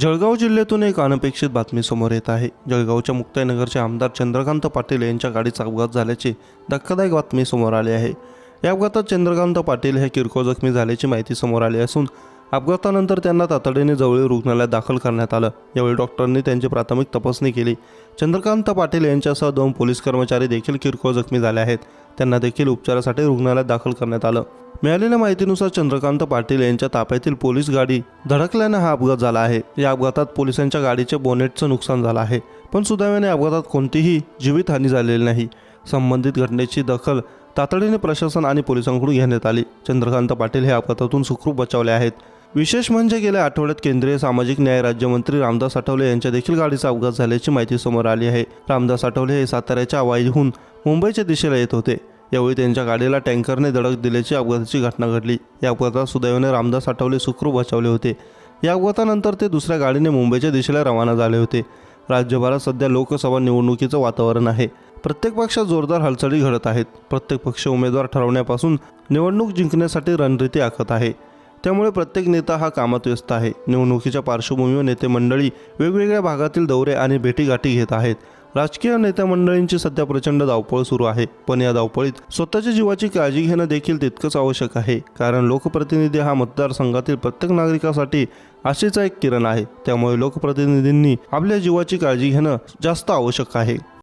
जळगाव जिल्ह्यातून एक अनपेक्षित बातमी समोर येत आहे. जळगावच्या मुक्ताईनगरचे आमदार चंद्रकांत पाटील यांच्या गाडीचा अपघात झाल्याची धक्कादायक बातमी समोर आली आहे. या अपघातात चंद्रकांत पाटील हे किरकोळ जखमी झाल्याची माहिती समोर आली असून अपघातानंतर त्यांना तातडीने जवळील रुग्णालयात दाखल करण्यात आलं. यावेळी डॉक्टरांनी त्यांची प्राथमिक तपासणी केली. चंद्रकांत पाटील यांच्यासह दोन पोलीस कर्मचारी देखील किरकोळ जखमी झाले आहेत. त्यांना देखील उपचारासाठी रुग्णालयात दाखल करण्यात आलं. मिळालेल्या माहितीनुसार चंद्रकांत पाटील यांच्या ताफ्यातील पोलीस गाडी धडकल्यानं हा अपघात झाला आहे. या अपघातात पोलिसांच्या गाडीचे बोनेटचं नुकसान झालं आहे. पण सुदैवाने अपघातात कोणतीही जीवितहानी झालेली नाही. संबंधित घटनेची दखल तातडीने प्रशासन आणि पोलिसांकडून घेण्यात आली. चंद्रकांत पाटील हे अपघातातून सुखरूप बचावले आहेत. विशेष म्हणजे गेल्या आठवड्यात केंद्रीय सामाजिक न्याय राज्यमंत्री रामदास आठवले यांच्या देखील गाडीचा अपघात झाल्याची माहिती समोर आली आहे. रामदास आठवले हे साताऱ्याच्या वाईहून मुंबईच्या दिशेला येत होते. यावेळी त्यांच्या गाडीला टँकरने धडक दिल्याची अपघाताची घटना घडली. या अपघातात सुदैवाने रामदास आठवले सुखरूप बचावले होते. या अपघातानंतर ते दुसऱ्या गाडीने मुंबईच्या दिशेला रवाना झाले होते. राज्यभरात सध्या लोकसभा निवडणुकीचं वातावरण आहे. प्रत्येक पक्षात जोरदार हालचाली घडत आहेत. प्रत्येक पक्ष उमेदवार ठरवण्यापासून निवडणूक जिंकण्यासाठी रणनीती आखत आहे. त्यामुळे प्रत्येक नेता हा कामात व्यस्त आहे. निवडणुकीच्या पार्श्वभूमीवर नेते मंडळी वेगवेगळ्या भागातील दौरे आणि भेटीगाठी घेत आहेत. राजकीय नेत्या मंडळींची सध्या प्रचंड धावपळ सुरू आहे. पण या धावपळीत स्वतःच्या जीवाची काळजी घेणं देखील तितकंच आवश्यक आहे. कारण लोकप्रतिनिधी हा मतदारसंघातील प्रत्येक नागरिकासाठी आशेचा एक किरण आहे. त्यामुळे लोकप्रतिनिधींनी आपल्या जीवाची काळजी घेणं जास्त आवश्यक आहे.